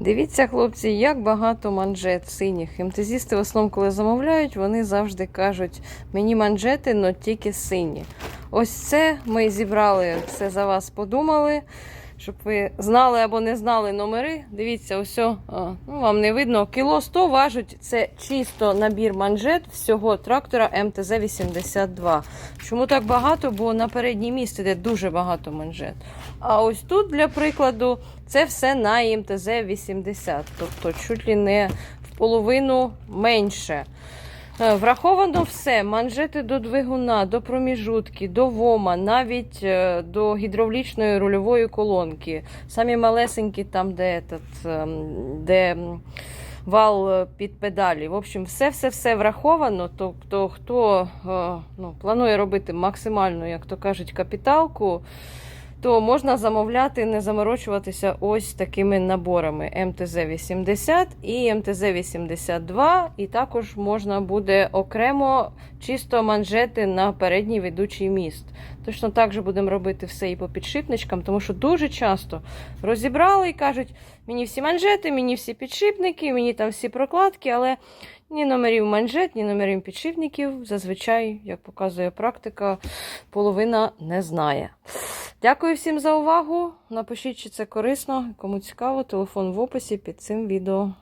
Дивіться, хлопці, як багато манжет синіх. Імтезісти в основному, коли замовляють, вони завжди кажуть, мені манжети, но тільки сині. Ось це ми зібрали, все за вас подумали. Щоб ви знали або не знали номери. Дивіться, ось, ну, вам не видно. Кіло 100 важить. Це чисто набір манжет всього трактора МТЗ-82. Чому так багато? Бо на передній місці йде дуже багато манжет. А ось тут, для прикладу, це все на МТЗ-80. Тобто чуть ли не в половину менше. Е, Враховано все: манжети до двигуна, до проміжутки, до вома, навіть е, до гідравлічної рульової колонки. Самі малесенькі, там, де, этот, ем, де вал е, під педалі. В общем, все-все-все враховано. Тобто, хто ну, планує робити максимальну, як то кажуть, капіталку. То можна замовляти, не заморочуватися ось такими наборами МТЗ-80 і МТЗ-82. І також можна буде окремо чисто манжети на передній ведучий міст. Точно так же будемо робити все і по підшипничкам, тому що дуже часто розібрали і кажуть, мені всі манжети, мені всі підшипники, мені там всі прокладки, але ні номерів манжет, ні номерів підшипників зазвичай, як показує практика, половина не знає. Дякую всім за увагу. Напишіть, чи це корисно. Кому цікаво, телефон в описі під цим відео.